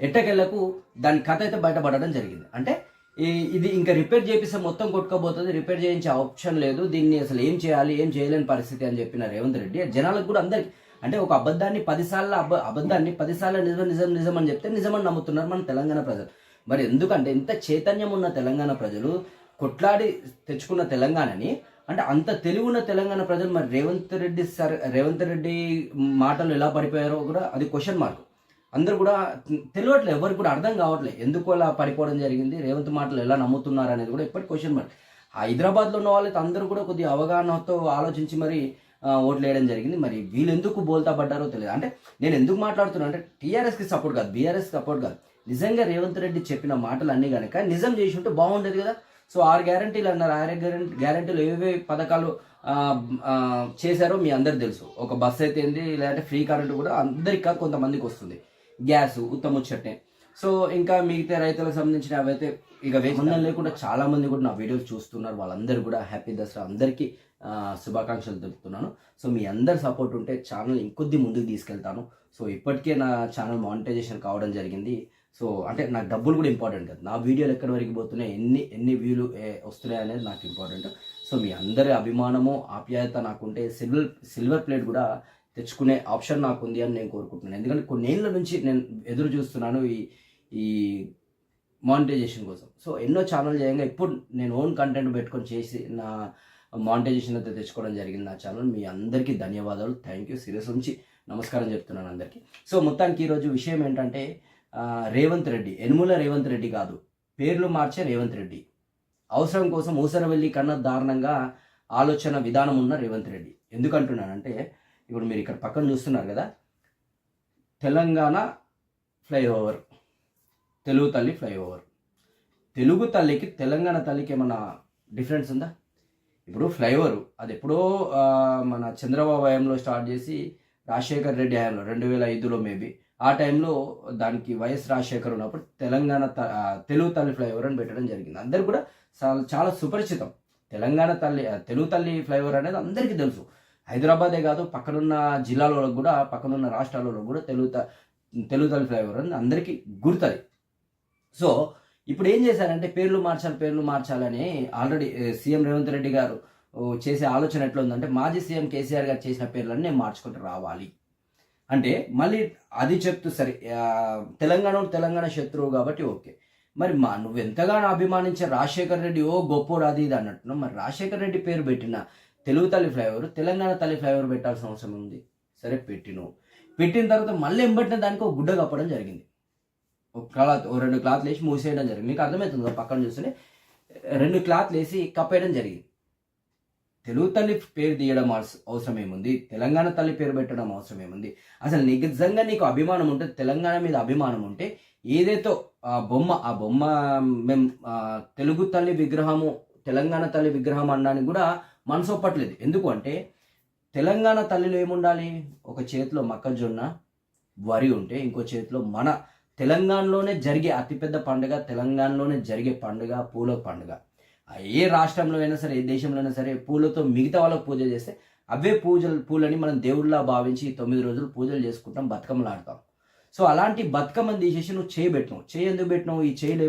ఎట్టకెళ్ళకు దాని కథ అయితే బయటపడడం జరిగింది. అంటే ఈ ఇది ఇంకా రిపేర్ చేపిస్తే మొత్తం కొట్టుకోబోతుంది రిపేర్ చేయించే ఆప్షన్ లేదు దీన్ని అసలు ఏం చేయాలి ఏం చేయలేని పరిస్థితి అని చెప్పిన రేవంత్ రెడ్డి. జనాలకు కూడా అందరికి అంటే ఒక అబద్ధాన్ని పదిసార్లు అబ అబద్ధాన్ని పదిసార్లు నిజం నిజం నిజం అని చెప్తే నిజమని నమ్ముతున్నారు మన తెలంగాణ ప్రజలు. మరి ఎందుకంటే ఇంత చైతన్యం ఉన్న తెలంగాణ ప్రజలు కొట్లాడి తెచ్చుకున్న తెలంగాణని అంటే అంత తెలివి ఉన్న తెలంగాణ ప్రజలు మరి రేవంత్ రెడ్డి సార్ రేవంత్ రెడ్డి మాటలు ఎలా పడిపోయారో కూడా అది క్వశ్చన్ మార్క్ అందరూ కూడా తెలియట్లేదు ఎవరికి కూడా అర్థం కావట్లేదు ఎందుకు అలా పడిపోవడం జరిగింది రేవంత్ మాటలు ఎలా నమ్ముతున్నారు అనేది కూడా ఇప్పటి క్వశ్చన్ మార్క్ హైదరాబాద్లో ఉన్న వాళ్ళకి అందరూ కూడా కొద్దిగా అవగాహనతో ఆలోచించి మరి ఓట్లు వేయడం జరిగింది. మరి వీళ్ళు ఎందుకు బోల్తా పడ్డారో తెలియదు. అంటే నేను ఎందుకు మాట్లాడుతున్నా అంటే టీఆర్ఎస్కి సపోర్ట్ కాదు బీఆర్ఎస్ సపోర్ట్ కాదు. నిజంగా రేవంత్ రెడ్డి చెప్పిన మాటలు అన్నీ కనుక నిజం చేసి ఉంటే బాగుండేది కదా. సో ఆరు గ్యారంటీలు అన్నారు. ఆరు గ్యారంటీ గ్యారంటీలు ఏవే పథకాలు చేశారో మీ అందరికి తెలుసు. ఒక బస్ అయితే ఏంది లేదంటే ఫ్రీ కరెంట్ కూడా అందరికీ కాదు కొంతమందికి వస్తుంది. గ్యాస్ ఉత్తముచ్చటే సో ఇంకా మిగతా రైతులకు సంబంధించిన అవైతే ఇక వేగంగా లేకుండా చాలా మంది కూడా నా వీడియోస్ చూస్తున్నారు. వాళ్ళందరూ కూడా హ్యాపీ దసరా అందరికీ శుభాకాంక్షలు తెలుపుతున్నాను. సో మీ అందరి సపోర్ట్ ఉంటే ఛానల్ ఇంకొద్ది ముందుకు తీసుకెళ్తాను. సో ఇప్పటికే నా ఛానల్ మానిటైజేషన్ కావడం జరిగింది. సో అంటే నాకు డబ్బులు కూడా ఇంపార్టెంట్ కదా. నా వీడియోలు ఎక్కడి వరకు పోతున్నాయి ఎన్ని ఎన్ని వ్యూలు వస్తున్నాయి అనేది నాకు ఇంపార్టెంట్. సో మీ అందరి అభిమానము ఆప్యాయత నాకుంటే సిల్వర్ సిల్వర్ ప్లేట్ కూడా తెచ్చుకునే ఆప్షన్ నాకు ఉంది అని నేను కోరుకుంటున్నాను. ఎందుకంటే కొన్నేళ్ళ నుంచి నేను ఎదురు చూస్తున్నాను ఈ ఈ మానిటైజేషన్ కోసం. సో ఎన్నో ఛానల్ చేయంగా ఇప్పుడు నేను ఓన్ కంటెంట్ పెట్టుకొని చేసి నా మానిటైజేషన్ అయితే తెచ్చుకోవడం జరిగింది నా ఛానల్ మీ అందరికీ ధన్యవాదాలు. థ్యాంక్ యూ సీరియస్ నుంచి నమస్కారం చెప్తున్నాను అందరికీ. సో మొత్తానికి ఈరోజు విషయం ఏంటంటే రేవంత్ రెడ్డి ఎనుముల రేవంత్ రెడ్డి కాదు. పేర్లు మార్చే రేవంత్ రెడ్డి. అవసరం కోసం ఊసరవెల్లి కన్నా దారుణంగా ఆలోచన విధానం ఉన్న రేవంత్ రెడ్డి. ఎందుకంటున్నానంటే ఇప్పుడు మీరు ఇక్కడ పక్కన చూస్తున్నారు కదా తెలంగాణ ఫ్లైఓవర్ తెలుగు తల్లి ఫ్లైఓవర్. తెలుగు తల్లికి తెలంగాణ తల్లికి ఏమన్నా డిఫరెన్స్ ఉందా? ఇప్పుడు ఫ్లైఓవర్ అది ఎప్పుడో మన చంద్రబాబు హయాంలో స్టార్ట్ చేసి రాజశేఖర్ రెడ్డి హయాంలో రెండు వేల ఐదులో మేబీ ఆ టైంలో దానికి వైఎస్ రాజశేఖర్ ఉన్నప్పుడు తెలంగాణ తెలుగు తల్లి ఫ్లైఓవర్ అని పెట్టడం జరిగింది. అందరు కూడా చాలా చాలా సుపరిచితం. తెలంగాణ తల్లి తెలుగు తల్లి ఫ్లైఓవర్ అనేది అందరికీ తెలుసు. హైదరాబాదే కాదు పక్కనున్న జిల్లాలలో కూడా పక్కనున్న రాష్ట్రాలలో కూడా తెలుగు తెలుగుతల్లి తెలుగు తల్లి ఫ్లైఓవర్ అని అందరికీ గుర్తుంది. సో ఇప్పుడు ఏం చేశారంటే పేర్లు మార్చాలి పేర్లు మార్చాలని ఆల్రెడీ సీఎం రేవంత్ రెడ్డి గారు ఓ, చేసే ఆలోచన ఎట్లా ఉందంటే మాజీ సీఎం కేసీఆర్ గారు చేసిన పేర్లన్నీ నేను మార్చుకుంటూ రావాలి. అంటే మళ్ళీ అది చెప్తూ సరే తెలంగాణ తెలంగాణ శత్రువు కాబట్టి ఓకే. మరి మా నువ్వు ఎంతగానో అభిమానించే రాజశేఖర్ రెడ్డి ఓ గొప్పోడు అది ఇది అన్నట్టున్నావు. మరి రాజశేఖర్ రెడ్డి పేరు పెట్టిన తెలుగు తల్లి ఫ్లైఓవర్ తెలంగాణ తల్లి ఫ్లైఓవర్ పెట్టాల్సిన అవసరం ఉంది. సరే పెట్టిను. పెట్టిన తర్వాత మళ్ళీ ఎంబట్టిన దానికి ఒక గుడ్డ కప్పడం జరిగింది. ఒక క్లాత్ ఓ రెండు క్లాత్లు వేసి మూసేయడం జరిగింది. మీకు అర్థమవుతుంది పక్కన చూస్తే రెండు క్లాత్లు వేసి కప్పేయడం జరిగింది. తెలుగు తల్లి పేరు తీయడం అవసరం ఏముంది? తెలంగాణ తల్లి పేరు పెట్టడం అవసరం ఏముంది? అసలు నిజంగా నీకు అభిమానం ఉంటే తెలంగాణ మీద అభిమానం ఉంటే ఏదైతే ఆ బొమ్మ ఆ బొమ్మ మేము తెలుగు తల్లి విగ్రహము తెలంగాణ తల్లి విగ్రహం అనడానికి కూడా మనసు ఒప్పట్లేదు. ఎందుకు అంటే తెలంగాణ తల్లిలో ఏముండాలి? ఒక చేతిలో మొక్కజొన్న వరి ఉంటే ఇంకో చేతిలో మన తెలంగాణలోనే జరిగే అతిపెద్ద పండుగ తెలంగాణలోనే జరిగే పండుగ పూల పండుగ. ఏ రాష్ట్రంలో అయినా సరే ఏ దేశంలో అయినా సరే పూలతో మిగతా వాళ్ళకు పూజ చేస్తే అవే పూజలు పూలని మనం దేవుళ్ళ భావించి తొమ్మిది రోజులు పూజలు చేసుకుంటాం బతుకమ్మలు ఆడతాం సో అలాంటి బతుకమ్మని తీసేసి నువ్వు చేయి పెట్టినావు చేయి ఎందుకు పెట్టినావు? ఈ చేయిలో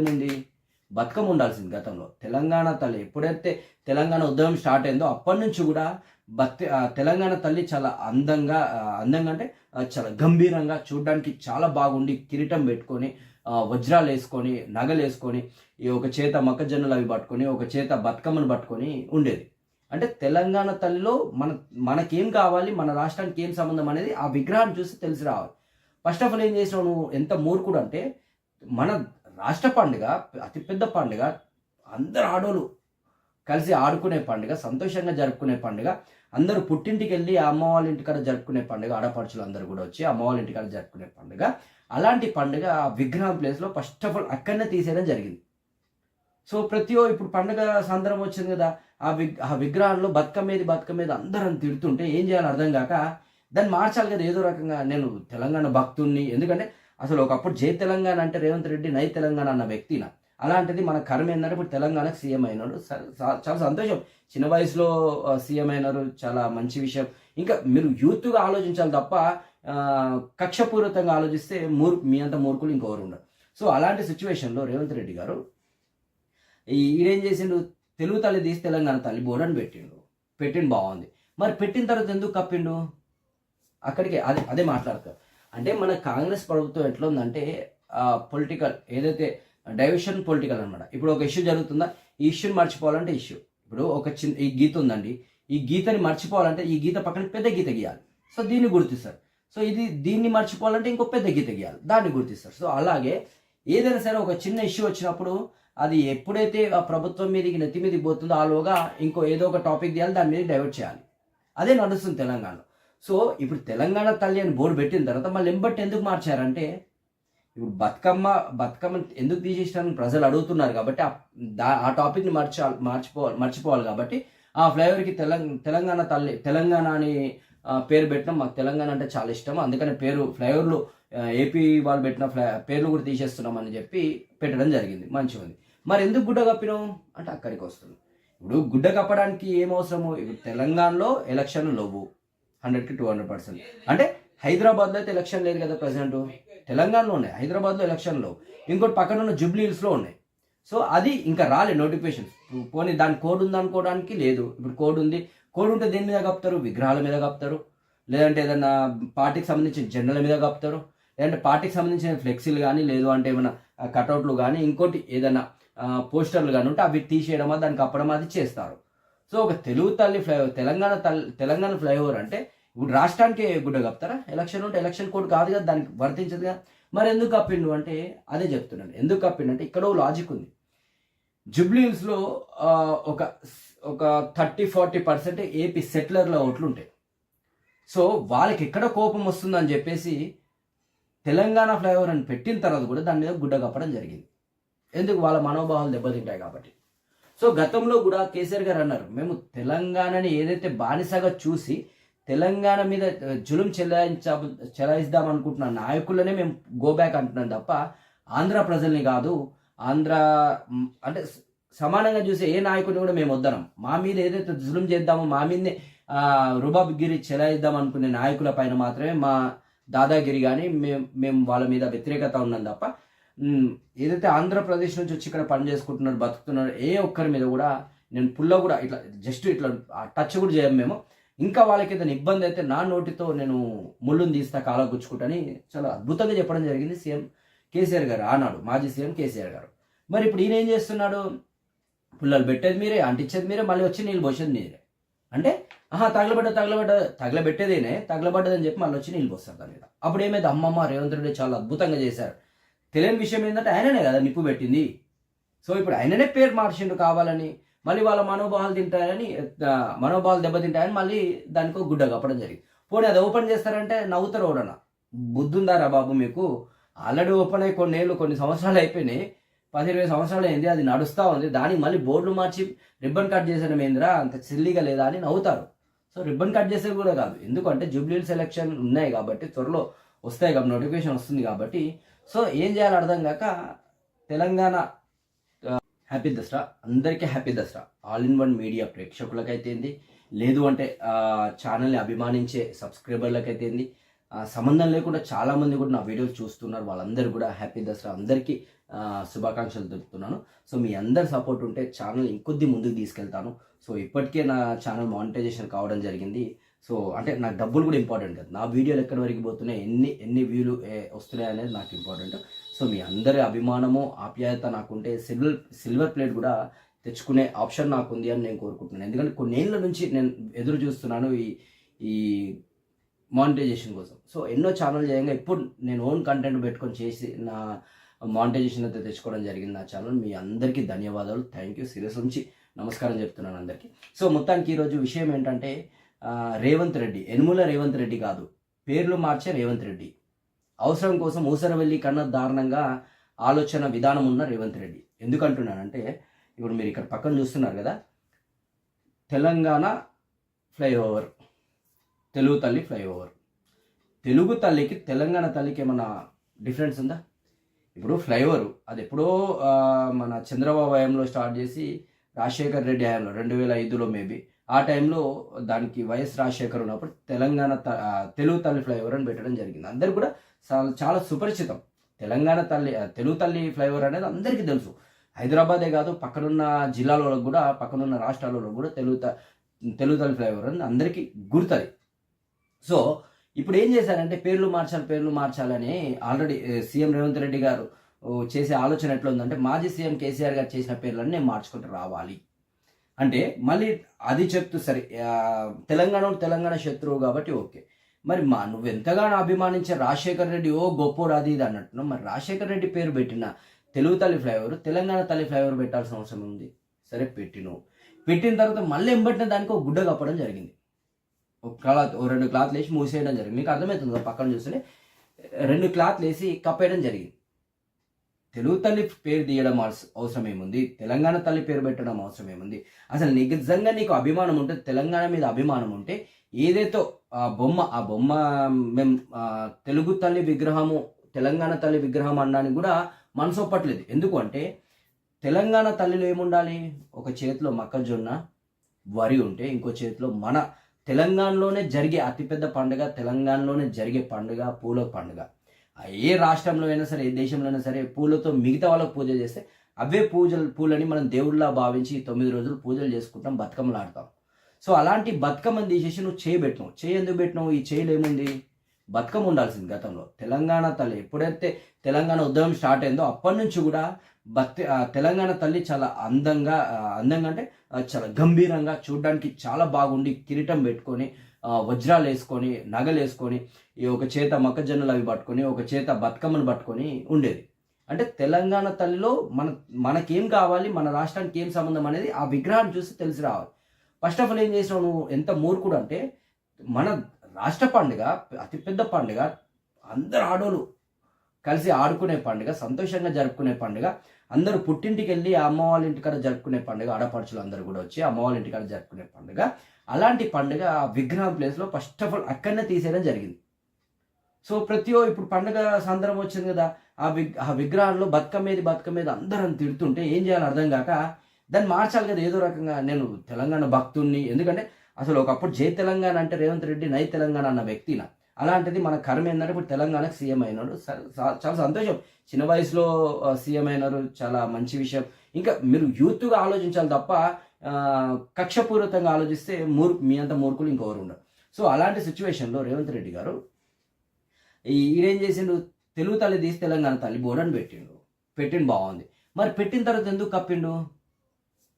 బతుకమ్మ ఉండాల్సింది గతంలో. తెలంగాణ తల్లి ఎప్పుడైతే తెలంగాణ ఉద్యమం స్టార్ట్ అయిందో అప్పటి నుంచి కూడా బతి తెలంగాణ తల్లి చాలా అందంగా అందంగా అంటే చాలా గంభీరంగా చూడడానికి చాలా బాగుండి కిరీటం పెట్టుకొని వజ్రాలు వేసుకొని నగలు వేసుకొని ఈ ఒక చేత మొక్కజొన్నలు అవి పట్టుకొని ఒక చేత బతుకమ్మను పట్టుకొని ఉండేది. అంటే తెలంగాణ తల్లిలో మన మనకేం కావాలి మన రాష్ట్రానికి ఏం సంబంధం అనేది ఆ విగ్రహాన్ని చూసి తెలిసి రావాలి. ఫస్ట్ ఆఫ్ ఆల్ ఏం చేసినావు నువ్వు? ఎంత మూర్ఖుడు అంటే మన రాష్ట్ర పండుగ అతిపెద్ద పండుగ అందరు ఆడోళ్ళు కలిసి ఆడుకునే పండుగ సంతోషంగా జరుపుకునే పండుగ అందరూ పుట్టింటికి వెళ్ళి ఆ అమ్మ వాళ్ళ ఇంటికాడ జరుపుకునే పండుగ ఆడపడుచులు అందరూ కూడా వచ్చి అమ్మ వాళ్ళ ఇంటికాడ జరుపుకునే పండుగ. అలాంటి పండుగ ఆ విగ్రహం ప్లేస్లో ఫస్ట్ ఆఫ్ ఆల్ అక్కడనే తీసేయడం జరిగింది. సో ప్రతి ఓ ఇప్పుడు పండుగ సందర్భం వచ్చింది కదా ఆ విగ్ ఆ విగ్రహాల్లో బతుకమ్మేది బతుకమ్మేది అందరం తిడుతుంటే ఏం చేయాలని అర్థం కాక దాన్ని మార్చాలి కదా ఏదో రకంగా. నేను తెలంగాణ భక్తుణ్ణి ఎందుకంటే అసలు ఒకప్పుడు జై తెలంగాణ అంటే రేవంత్ రెడ్డి నై తెలంగాణ అన్న వ్యక్తిన. అలాంటిది మన కర్మ ఏంటంటే ఇప్పుడు తెలంగాణకు సీఎం అయినాడు. చాలా సంతోషం. చిన్న వయసులో సీఎం అయినారు చాలా మంచి విషయం. ఇంకా మీరు యూత్గా ఆలోచించాలి తప్ప కక్షపూరితంగా ఆలోచిస్తే మూర్ మీ అంత మూర్ఖులు ఇంకెవరు ఉండరు. సో అలాంటి సిచ్యువేషన్లో రేవంత్ రెడ్డి గారు ఈ ఈడేం చేసిండు? తెలుగు తల్లి తీసి తెలంగాణ తల్లి బోర్డని పెట్టిండు. పెట్టిండు బాగుంది. మరి పెట్టిన తర్వాత ఎందుకు కప్పిండు? అక్కడికి అదే అదే మాట్లాడతారు అంటే మన కాంగ్రెస్ ప్రభుత్వం ఎట్లా ఉందంటే పొలిటికల్ ఏదైతే డైవిషన్ పొలిటికల్ అనమాట ఇప్పుడు ఒక ఇష్యూ జరుగుతుందా? ఈ ఇష్యూని మర్చిపోవాలంటే ఇష్యూ ఇప్పుడు ఒక చిన్న ఈ గీత ఉందండి. ఈ గీతని మర్చిపోవాలంటే ఈ గీత పక్కన పెద్ద గీత గీయాలి. సో దీన్ని గుర్తిస్తారు. సో ఇది దీన్ని మర్చిపోవాలంటే ఇంకో పెద్ద గీత గీయాలి. దాన్ని గుర్తిస్తారు. సో అలాగే ఏదైనా సరే ఒక చిన్న ఇష్యూ వచ్చినప్పుడు అది ఎప్పుడైతే ఆ ప్రభుత్వం మీదకి నెత్తి మీదకి పోతుందో ఆలోగా ఇంకో ఏదో ఒక టాపిక్ తీయాలి దాని మీద డైవర్ట్ చేయాలి. అదే నడుస్తుంది తెలంగాణలో. సో ఇప్పుడు తెలంగాణ తల్లి అని బోర్డు పెట్టిన తర్వాత మళ్ళీ ఎంబట్టి ఎందుకు మార్చారంటే ఇప్పుడు బతుకమ్మ బతుకమ్మ ఎందుకు తీసేసారని ప్రజలు అడుగుతున్నారు కాబట్టి ఆ టాపిక్ని మర్చాలి మర్చిపోవాలి మర్చిపోవాలి కాబట్టి ఆ ఫ్లేవర్కి తెలంగాణ తెలంగాణ తల్లి తెలంగాణ అని పేరు పెట్టడం మాకు తెలంగాణ అంటే చాలా ఇష్టం. అందుకని పేరు ఫ్లేవర్లు ఏపీ వాళ్ళు పెట్టిన ఫ్లే పేర్లు కూడా తీసేస్తున్నాం అని చెప్పి పెట్టడం జరిగింది. మంచిగా ఉంది. మరి ఎందుకు గుడ్డ కప్పినాం? అంటే అక్కడికి వస్తుంది. ఇప్పుడు గుడ్డ కప్పడానికి ఏం అవసరము? ఇప్పుడు తెలంగాణలో ఎలక్షన్లు లేవు హండ్రెడ్కి టూ హండ్రెడ్ పర్సెంట్. అంటే హైదరాబాద్లో అయితే ఎలక్షన్ లేదు కదా ప్రజెంట్? తెలంగాణలో ఉన్నాయి. హైదరాబాద్లో ఎలక్షన్లో. ఇంకోటి పక్కన ఉన్న జూబ్లీ హిల్స్లో ఉన్నాయి. సో అది ఇంకా రాలే నోటిఫికేషన్ పోనీ దాని కోడ్ ఉంది అనుకోవడానికి లేదు. ఇప్పుడు కోడ్ ఉంది. కోడ్ ఉంటే దేని మీద కప్తారు విగ్రహాల మీద కప్తారు లేదంటే ఏదైనా పార్టీకి సంబంధించిన జెండల మీద కప్తారు లేదంటే పార్టీకి సంబంధించిన ఫ్లెక్సీలు కానీ లేదు అంటే ఏమైనా కటౌట్లు కానీ ఇంకోటి ఏదైనా పోస్టర్లు కానీ ఉంటే అవి తీసేయడమా దానికి అప్పడం అది చేస్తారు. సో ఒక తెలుగు తల్లి ఫ్లైఓవర్ తెలంగాణ తల్లి తెలంగాణ ఫ్లైఓవర్ అంటే ఇప్పుడు రాష్ట్రానికి గుడ్డ కప్తారా ఎలక్షన్ ఉంటే ఎలక్షన్ కోడ్ కాదు కదా దానికి వర్తించదు కదా. మరి ఎందుకు కప్పిండు అంటే అదే చెప్తున్నాను. ఎందుకు కప్పిండు అంటే ఇక్కడ లాజిక్ ఉంది. జూబ్లీ ఒక ఒక థర్టీ ఫార్టీ పర్సెంట్ ఏపీ సెటిలర్ల ఓట్లు ఉంటాయి. సో వాళ్ళకి ఎక్కడ కోపం వస్తుందని చెప్పేసి తెలంగాణ ఫ్లైఓవర్ అని పెట్టిన తర్వాత కూడా దాని మీద గుడ్డ కప్పడం జరిగింది. ఎందుకు? వాళ్ళ మనోభావాలు దెబ్బతింటాయి కాబట్టి. సో గతంలో కూడా కేసీఆర్ గారు అన్నారు మేము తెలంగాణని ఏదైతే బానిసగా చూసి తెలంగాణ మీద జులుం చెలాయించ చెలాయిద్దాం అనుకుంటున్న నాయకులనే మేము గో బ్యాక్ అంటున్నాం తప్ప ఆంధ్ర ప్రజల్ని కాదు ఆంధ్ర అంటే సమానంగా చూసే ఏ నాయకుడిని కూడా మేము వద్దనం. మా మీద ఏదైతే జులుం చేద్దామో మా మీదనే ఆ, రుబాబ్గిరి చెలాయిద్దాం అనుకునే నాయకుల పైన మాత్రమే మా దాదాగిరి కానీ మేము మేము వాళ్ళ మీద వ్యతిరేకత ఉన్నాం తప్ప ఏదైతే ఆంధ్రప్రదేశ్ నుంచి వచ్చి ఇక్కడ పని చేసుకుంటున్నారు బతుకుతున్నారు ఏ ఒక్కరి మీద కూడా నేను పుల్ల కూడా ఇట్లా జస్ట్ ఇట్లా టచ్ కూడా చేయం మేము. ఇంకా వాళ్ళకి ఏదైనా ఇబ్బంది అయితే నా నోటితో నేను ముళ్ళుని తీస్తా కాల గుచ్చుకుంటని చాలా అద్భుతంగా చెప్పడం జరిగింది సీఎం కేసీఆర్ గారు ఆనాడు మాజీ సీఎం కేసీఆర్ గారు. మరి ఇప్పుడు ఈయన ఏం చేస్తున్నాడు? పుల్లలు పెట్టేది మీరే అంటించేది మీరే మళ్ళీ వచ్చి నీళ్ళు పోసేది మీరే. అంటే ఆహా తగలబడ్డ తగలబడ్డ తగలబెట్టేదేనే తగలబడ్డదని చెప్పి మళ్ళీ వచ్చి నీళ్ళు పోస్తారు దాని మీద. అప్పుడు ఏమైంది? అమ్మమ్మ రేవంత్ రెడ్డి చాలా అద్భుతంగా చేశారు. తెలియని విషయం ఏంటంటే ఆయననే కదా నిప్పు పెట్టింది. సో ఇప్పుడు ఆయననే పేరు మార్చిండు కావాలని మళ్ళీ వాళ్ళ మనోభావాలు తింటాయని మనోభావాలు దెబ్బతింటాయని మళ్ళీ దానికి గుడ్డ కప్పడం జరిగింది. పోనీ అది ఓపెన్ చేస్తారంటే నవ్వుతారు ఓడన బుద్ధుందారా బాబు మీకు? ఆల్రెడీ ఓపెన్ అయ్యి కొన్ని ఏళ్ళు కొన్ని సంవత్సరాలు అయిపోయినాయి. పది ఇరవై సంవత్సరాలు అయింది అది నడుస్తూ ఉంది. దానికి మళ్ళీ బోర్డులు మార్చి రిబ్బన్ కట్ చేసిన ఏందిరా అంత సిల్లీగా లేదా అని నవ్వుతారు. సో రిబ్బన్ కట్ చేసేది కూడా కాదు. ఎందుకంటే జూబ్లీ సెలక్షన్ ఉన్నాయి కాబట్టి త్వరలో వస్తాయి కాబట్టి నోటిఫికేషన్ వస్తుంది కాబట్టి సో ఏం చేయాలో అర్థం కాక తెలంగాణ హ్యాపీ దసరా అందరికీ happy Dasara all in one media ప్రేక్షకులకైతే ఏంది? లేదు అంటే ఛానల్ని అభిమానించే సబ్స్క్రైబర్లకైతే ఏంది? సంబంధం లేకుండా చాలా మంది కూడా నా వీడియోలు చూస్తున్నారు. వాళ్ళందరూ కూడా హ్యాపీ దసరా అందరికీ శుభాకాంక్షలు తెలుపుతున్నాను. సో మీ అందరి సపోర్ట్ ఉంటే ఛానల్ ఇంకొద్ది ముందుకు తీసుకెళ్తాను. సో ఇప్పటికే నా ఛానల్ మానిటైజేషన్ కావడం జరిగింది. సో అంటే నాకు డబ్బులు కూడా ఇంపార్టెంట్ కదా. నా వీడియోలు ఎక్కడి వరకు పోతున్నాయి ఎన్ని ఎన్ని వ్యూలు వస్తున్నాయి అనేది నాకు ఇంపార్టెంట్. సో మీ అందరి అభిమానము ఆప్యాయత నాకుంటే సిల్వర్ సిల్వర్ ప్లేట్ కూడా తెచ్చుకునే ఆప్షన్ నాకు ఉంది అని నేను కోరుకుంటున్నాను. ఎందుకంటే కొన్నేళ్ళ నుంచి నేను ఎదురు చూస్తున్నాను ఈ ఈ మానిటైజేషన్ కోసం. సో ఎన్నో ఛానల్ చేయంగా ఇప్పుడు నేను ఓన్ కంటెంట్ పెట్టుకొని చేసి నా మానిటైజేషన్ అయితే తెచ్చుకోవడం జరిగింది నా ఛానల్. మీ అందరికీ ధన్యవాదాలు. Thank you. సీరియస్ నుంచి నమస్కారం చెప్తున్నాను అందరికీ. సో మొత్తానికి ఈరోజు విషయం ఏంటంటే రేవంత్ రెడ్డి యనుమల రేవంత్ రెడ్డి కాదు. పేర్లు మార్చే రేవంత్ రెడ్డి. అవసరం కోసం ఊసరవెల్లి కన్నా దారుణంగా ఆలోచన విధానం ఉన్న రేవంత్ రెడ్డి. ఎందుకంటున్నానంటే ఇప్పుడు మీరు ఇక్కడ పక్కన చూస్తున్నారు కదా తెలంగాణ ఫ్లైఓవర్ తెలుగు తల్లి ఫ్లైఓవర్. తెలుగు తల్లికి తెలంగాణ తల్లికి ఏమైనా డిఫరెన్స్ ఉందా? ఇప్పుడు ఫ్లైఓవర్ అది ఎప్పుడో మన చంద్రబాబు హయాంలో స్టార్ట్ చేసి రాజశేఖర్ రెడ్డి హయాంలో రెండు వేల ఐదులో మేబీ. ఆ టైంలో దానికి వైఎస్ రాజశేఖర్ ఉన్నప్పుడు తెలంగాణ త- తెలుగు తల్లి ఫ్లైఓవర్ అని పెట్టడం జరిగింది. అందరు కూడా చాలా చాలా సుపరిచితం. తెలంగాణ తల్లి తెలుగు తల్లి ఫ్లైఓవర్ అనేది అందరికీ తెలుసు. హైదరాబాదే కాదు పక్కనున్న జిల్లాలలో కూడా పక్కనున్న రాష్ట్రాలలో కూడా తెలుగు త- తెలుగు తల్లి ఫ్లైఓవర్ అని అందరికీ గుర్తుంది. సో ఇప్పుడు ఏం చేశారంటే పేర్లు మార్చాలి పేర్లు మార్చాలని ఆల్రెడీ సీఎం రేవంత్ రెడ్డి గారు చేసే ఆలోచన ఎట్లా ఉందంటే మాజీ సీఎం కేసీఆర్ గారు చేసిన పేర్లన్నీ నేను మార్చుకుంటూ రావాలి. అంటే మళ్ళీ అది చెప్తూ సరే తెలంగాణ తెలంగాణ శత్రువు కాబట్టి ఓకే. మరి మా నువ్వు ఎంతగానో అభిమానించే రాజశేఖర్ రెడ్డి ఓ గొప్పోడు అది ఇది అన్నట్టున్నావు. మరి రాజశేఖర్ రెడ్డి పేరు పెట్టిన తెలుగు తల్లి ఫ్లైఓవర్ తెలంగాణ తల్లి ఫ్లైఓవర్ పెట్టాల్సిన అవసరం ఉంది. సరే పెట్టిను. పెట్టిన తర్వాత మళ్ళీ ఎంబట్టిన దానికి ఒక గుడ్డ కప్పడం జరిగింది. ఒక క్లాత్ ఓ రెండు క్లాత్లు వేసి మూసేయడం జరిగింది. మీకు అర్థమవుతుంది పక్కన చూస్తే రెండు క్లాత్లు వేసి కప్పేయడం జరిగింది. తెలుగు తల్లి పేరు తీయడం అవస- అవసరం ఏముంది తెలంగాణ తల్లి పేరు పెట్టడం అవసరం ఏముంది అసలు నిజంగా నీకు అభిమానం ఉంటే తెలంగాణ మీద అభిమానం ఉంటే ఏదైతే ఆ బొమ్మ ఆ బొమ్మ మేము తెలుగు తల్లి విగ్రహము తెలంగాణ తల్లి విగ్రహం అనడానికి కూడా మనసు ఒప్పట్లేదు. ఎందుకు అంటే తెలంగాణ తల్లిలో ఏముండాలి? ఒక చేతిలో మొక్కజొన్న వరి ఉంటే ఇంకో చేతిలో మన తెలంగాణలోనే జరిగే అతిపెద్ద పండుగ తెలంగాణలోనే జరిగే పండుగ పూల పండుగ. ఏ రాష్ట్రంలో అయినా సరే ఏ దేశంలో అయినా సరే పూలతో మిగతా వాళ్ళకు పూజ చేస్తే అవే పూజలు పూలని మనం దేవుళ్ళ భావించి తొమ్మిది రోజులు పూజలు చేసుకుంటాం బతుకమ్మలు ఆడతాం. సో అలాంటి బతుకమ్మని తీసేసి నువ్వు చేయి పెట్టినావు. చేయి ఎందుకు పెట్టినావు? ఈ చేయిలు ఏముంది? బతుకమ్మ ఉండాల్సింది గతంలో. తెలంగాణ తల్లి ఎప్పుడైతే తెలంగాణ ఉద్యమం స్టార్ట్ అయిందో అప్పటి నుంచి కూడా భక్తి తెలంగాణ తల్లి చాలా అందంగా అందంగా అంటే చాలా గంభీరంగా చూడడానికి చాలా బాగుండి కిరీటం పెట్టుకొని వజ్రాలు వేసుకొని నగలు వేసుకొని ఈ ఒక చేత మొక్కజొన్నలు అవి పట్టుకొని ఒక చేత బతుకమ్మను పట్టుకొని ఉండేది. అంటే తెలంగాణ తల్లిలో మన మనకేం కావాలి మన రాష్ట్రానికి ఏం సంబంధం అనేది ఆ విగ్రహాన్ని చూసి తెలిసి రావాలి. ఫస్ట్ ఆఫ్ ఆల్ ఏం చేసినావు నువ్వు? ఎంత మూర్ఖుడు అంటే మన రాష్ట్ర పండుగ అతిపెద్ద పండుగ అందరు ఆడోళ్ళు కలిసి ఆడుకునే పండుగ సంతోషంగా జరుపుకునే పండుగ అందరూ పుట్టింటికి వెళ్ళి ఆ అమ్మ వాళ్ళ ఇంటికాడ జరుపుకునే పండుగ ఆడపడుచులు అందరూ కూడా వచ్చి అమ్మ వాళ్ళ ఇంటికాడ జరుపుకునే పండుగ. అలాంటి పండుగ ఆ విగ్రహం ప్లేస్లో ఫస్ట్ ఆఫ్ ఆల్ అక్కడనే తీసేయడం జరిగింది. సో ప్రతి ఓ ఇప్పుడు పండుగ సందర్భం వచ్చింది కదా ఆ విగ్ ఆ విగ్రహాల్లో బతుకమ్మేది బతుకమ్మేది అందరం తిడుతుంటే ఏం చేయాలో అర్థం కాక దాన్ని మార్చాలి కదా ఏదో రకంగా. నేను తెలంగాణ భక్తుణ్ణి ఎందుకంటే అసలు ఒకప్పుడు జై తెలంగాణ అంటే రేవంత్ రెడ్డి నై తెలంగాణ అన్న వ్యక్తి నా అలాంటిది మన కర్మ ఏంటంటే ఇప్పుడు తెలంగాణకు సీఎం అయినాడు. సరే, చాలా సంతోషం. చిన్న వయసులో సీఎం అయినారు. చాలా మంచి విషయం. ఇంకా మీరు యూత్గా ఆలోచించాలి తప్ప కక్షపూరితంగా ఆలోచిస్తే మూర్ మీ అంత మూర్ఖులు ఇంకెవరు ఉండరు. సో అలాంటి సిచ్యువేషన్లో రేవంత్ రెడ్డి గారు ఈ ఈయనేం చేసిండు? తెలుగు తల్లి తీసి తెలంగాణ తల్లి బోర్డని పెట్టిండు. పెట్టిండు బాగుంది. మరి పెట్టిన తర్వాత ఎందుకు కప్పిండు?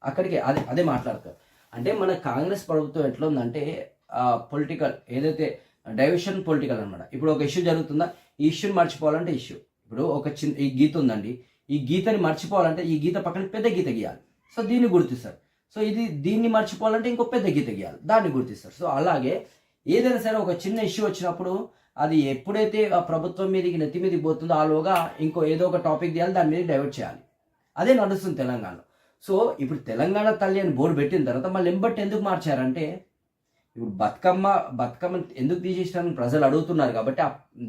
అక్కడికి అదే అదే మాట్లాడతారు. అంటే మన కాంగ్రెస్ ప్రభుత్వం ఎట్లా ఉందంటే పొలిటికల్ ఏదైతే డైవర్షన్ పొలిటికల్ అన్నమాట. ఇప్పుడు ఒక ఇష్యూ జరుగుతుందా? ఈ ఇష్యూని మర్చిపోవాలంటే ఇష్యూ. ఇప్పుడు ఒక చిన్న ఈ గీత ఉందండి. ఈ గీతని మర్చిపోవాలంటే ఈ గీత పక్కన పెద్ద గీత గీయాలి. సో దీన్ని గుర్తిస్తారు. సో ఇది దీన్ని మర్చిపోవాలంటే ఇంకో పెద్ద గీత గీయాలి. దాన్ని గుర్తిస్తారు. సో అలాగే ఏదైనా సరే ఒక చిన్న ఇష్యూ వచ్చినప్పుడు అది ఎప్పుడైతే ఆ ప్రభుత్వం మీదకి నెత్తి మీదకి పోతుందో ఆలోగా ఇంకో ఏదో ఒక టాపిక్ తీయాలి దాని మీద డైవర్ట్ చేయాలి. అదే నడుస్తుంది తెలంగాణలో. సో ఇప్పుడు తెలంగాణ తల్లి అని బోర్డు పెట్టిన తర్వాత మళ్ళీ ఎంబట్టి ఎందుకు మార్చారంటే ఇప్పుడు బతుకమ్మ బతుకమ్మ ఎందుకు తీసేసినారని ప్రజలు అడుగుతున్నారు కాబట్టి ఆ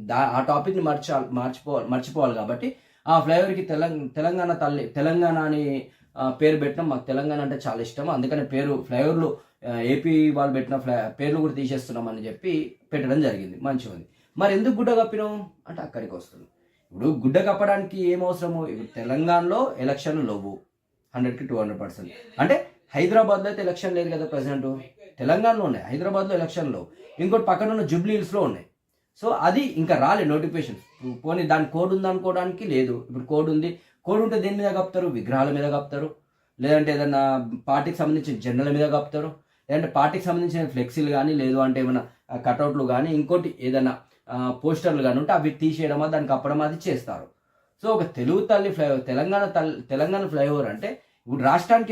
దా ఆ టాపిక్ని మార్చాలి మర్చిపోవాలి మర్చిపోవాలి కాబట్టి ఆ ఫ్లేవర్కి తెలంగాణ తెలంగాణ తల్లి తెలంగాణ అని పేరు పెట్టడం మాకు తెలంగాణ అంటే చాలా ఇష్టం. అందుకని పేరు ఫ్లేవర్లు ఏపీ వాళ్ళు పెట్టిన ఫ్లే పేర్లు కూడా తీసేస్తున్నాం అని చెప్పి పెట్టడం జరిగింది. మంచిగా ఉంది. మరి ఎందుకు గుడ్డ కప్పినాం? అంటే అక్కడికి వస్తుంది ఇప్పుడు గుడ్డ కప్పడానికి ఏం అవసరము? ఇప్పుడు తెలంగాణలో ఎలక్షన్లు లేవు హండ్రెడ్కి టూ హండ్రెడ్ పర్సెంట్. అంటే హైదరాబాద్లో అయితే ఎలక్షన్ లేదు కదా ప్రజెంట్ తెలంగాణలో ఉన్నాయి హైదరాబాద్లో ఎలక్షన్లో ఇంకోటి పక్కన ఉన్న జూబ్లీహిల్స్లో ఉన్నాయి. సో అది ఇంకా రాలే నోటిఫికేషన్ పోనీ దాని కోడ్ ఉంది అనుకోవడానికి లేదు. ఇప్పుడు కోడ్ ఉంది. కోడ్ ఉంటే దేని మీద కప్తారు విగ్రహాల మీద కప్తారు లేదంటే ఏదన్నా పార్టీకి సంబంధించిన జనరల్ మీద కప్తారు లేదంటే పార్టీకి సంబంధించిన ఫ్లెక్సీలు కానీ లేదు అంటే ఏమైనా కటౌట్లు కానీ ఇంకోటి ఏదైనా పోస్టర్లు కానీ ఉంటే అవి తీసేయడమా దానికి కప్పడం అది చేస్తారు. సో ఒక తెలుగు తల్లి ఫ్లైఓవర్ తెలంగాణ తల్లి తెలంగాణ ఫ్లైఓవర్ అంటే ఇప్పుడు రాష్ట్రానికి